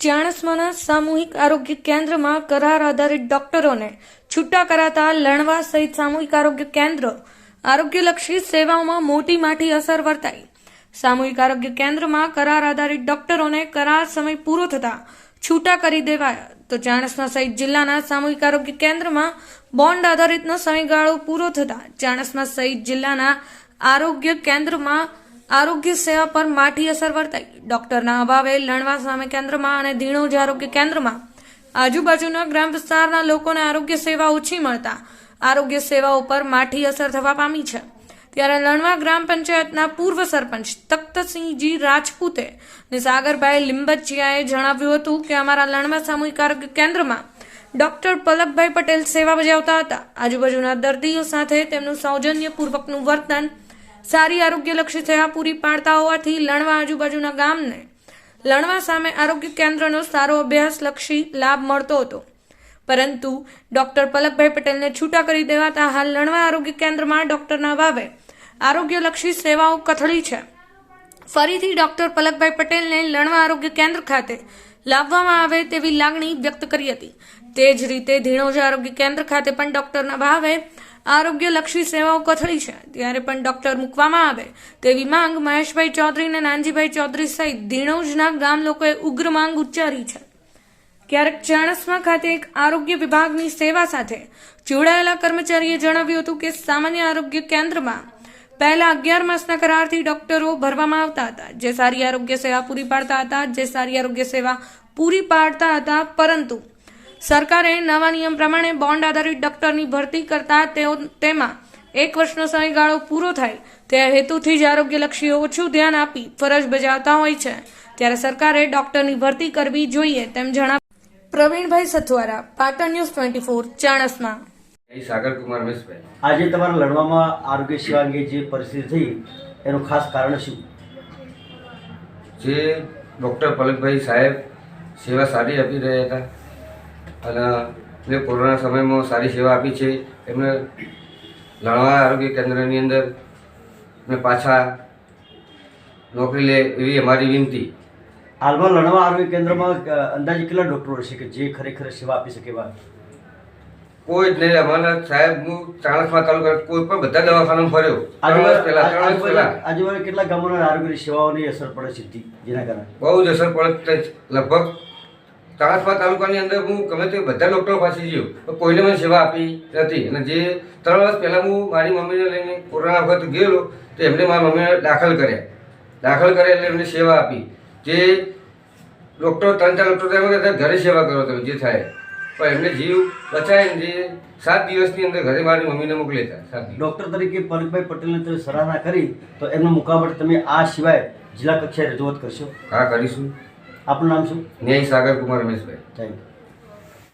ચાણસ્માના સામૂહિક આરોગ્ય કેન્દ્રમાં કરાર આધારિત ડોક્ટરોને છૂટા કરાતા લણવા સહિત સામૂહિક આરોગ્ય કેન્દ્ર આરોગ્યલક્ષી સેવાઓમાં મોટી માઠી અસર વર્તાઈ. સામૂહિક આરોગ્ય કેન્દ્રમાં કરાર આધારિત ડોક્ટરોને કરાર સમય પૂરો થતા છૂટા કરી દેવાયા. તો ચાણસમા સહિત જિલ્લાના સામૂહિક આરોગ્ય કેન્દ્રમાં બોન્ડ આધારિતનો સમયગાળો પૂરો થતા ચાણસમા સહિત જિલ્લાના આરોગ્ય કેન્દ્રમાં આરોગ્ય સેવા પર માઠી અસર વર્તાઈ. ડોક્ટરના અભાવે લણવા સામે કેન્દ્રમાં અને ધીણોજ આરોગ્ય કેન્દ્રમાં આજુબાજુના ગ્રામ વિસ્તારના લોકોને આરોગ્ય સેવા ઓછી મળતા આરોગ્ય સેવાઓ પર માઠી અસર થવા પામી છે. ત્યારે લણવા ગ્રામ પંચાયતના પૂર્વ સરપંચ તખ્તસિંહજી રાજપૂતે અને સાગરભાઈ લિંબચિયાએ જણાવ્યું હતું કે અમારા લણવા સામૂહિક આરોગ્ય કેન્દ્રમાં ડોક્ટર પલકભાઈ પટેલ સેવા બજાવતા હતા. આજુબાજુના દર્દીઓ સાથે તેમનું સૌજન્યપૂર્વકનું વર્તન સારી આરોગ્યલક્ષી સેવા પૂરી પાડતા હોવાથી લણવા આજુબાજુના ગામને, લણવા સામે આરોગ્ય કેન્દ્રનો સારો અભ્યાસલક્ષી લાભ મળતો હતો. પરંતુ ડોક્ટર પલકભાઈ પટેલને છૂટા કરી દેવાતા હાલ લણવા આરોગ્ય કેન્દ્રમાં ડોક્ટરના અભાવે આરોગ્યલક્ષી સેવાઓ કથળી છે. ફરીથી ડોક્ટર પલકભાઈ પટેલને લણવા આરોગ્ય કેન્દ્ર ખાતે લાવવામાં આવે તેવી લાગણી વ્યક્ત કરી હતી. તે જ રીતે ધીણોજ આરોગ્ય કેન્દ્ર ખાતે પણ ડોક્ટરના ભાવે આરોગ્યલક્ષી સેવાઓ કથળી છે. ત્યારે પણ ડોક્ટર મૂકવામાં આવે તેવી માંગ મહેશભાઈ ચૌધરી અને નાનજીભાઈ ચૌધરી સહિત ધીણોજના ગામ લોકોએ ઉગ્ર માંગ ઉચ્ચારી છે. ક્યારેક ચાણસમા ખાતે એક આરોગ્ય વિભાગની સેવા સાથે જોડાયેલા કર્મચારીએ જણાવ્યું હતું કે સામાન્ય આરોગ્ય કેન્દ્રમાં પહેલા અગિયાર માસના કરારથી ડોક્ટરો ભરવામાં આવતા હતા. જે સારી આરોગ્ય સેવા પૂરી પાડતા હતા, જે સારી આરોગ્ય સેવા પૂરી પાડતા હતા, પરંતુ સરકારે નવા નિયમ પ્રમાણે બોન્ડ આધારિત ડોક્ટરની ભરતી કરતા તેઓ તેમાં એક વર્ષનો સમયગાળો પૂરો થાય તે હેતુથી જ આરોગ્યલક્ષી ઓછું ધ્યાન આપી ફરજ બજાવતા હોય છે. ત્યારે સરકારે ડોક્ટરની ભરતી કરવી જોઈએ તેમ જણાવ Pravinbhai Sathwara Patan news twenty four ચાણસમાં. Sagar Kumar Rameshbhai આજે તમારા લડવામાં આરોગ્ય સેવા અંગે જે પરિસ્થિતિ થઈ એનું ખાસ કારણ શું? જે ડૉક્ટર પલકભાઈ સાહેબ સેવા સારી આપી રહ્યા હતા અને મેં કોરોના સમયમાં સારી સેવા આપી છે એમને લણવા આરોગ્ય કેન્દ્રની અંદર ને પાછા નોકરી લે એવી અમારી વિનંતી. હાલમાં લણવા આરોગ્ય કેન્દ્રમાં અંદાજે કેટલા ડૉક્ટરો હશે કે જે ખરેખર સેવા આપી શકે એવા? કોઈ જ નહીં અમારા સાહેબ હું ચાણસમાં તાલુકા કોઈ પણ બધા દવાખાનામાં ફર્યો. આજુબાજુ કેટલા ગામોના આરોગ્યની સેવાઓની અસર પડે સીધી જેના કારણે? બહુ જ અસર પડે. લગભગ ચાણસ્મા તાલુકાની અંદર હું ગમે તે બધા ડૉક્ટરો પાસે ગયો પણ કોઈને મને સેવા આપી નથી. અને જે ત્રણ વર્ષ પહેલાં હું મારી મમ્મીને લઈને કોરોના વખત ગયેલો તો એમને મારા મમ્મીને દાખલ કર્યા. દાખલ કર્યા એટલે એમને સેવા આપી. જે ડૉક્ટર ત્રણ ચાર ડૉક્ટર એમ કહેતા ઘરે સેવા કરો તમે જે થાય. પણ એમને જીવ બચાવીને જે સાત દિવસની અંદર ઘરે મારી મમ્મીને મોકલી હતા ડૉક્ટર તરીકે પલકભાઈ પટેલને તમે સરાહના કરી તો એમનો મુકાબલે તમે આ સિવાય જિલ્લા કક્ષાએ રજૂઆત કરશો? હા કરીશું. આપનું નામ શું? ન્યાય સાગર કુમાર રમેશભાઈ થેન્ક યુ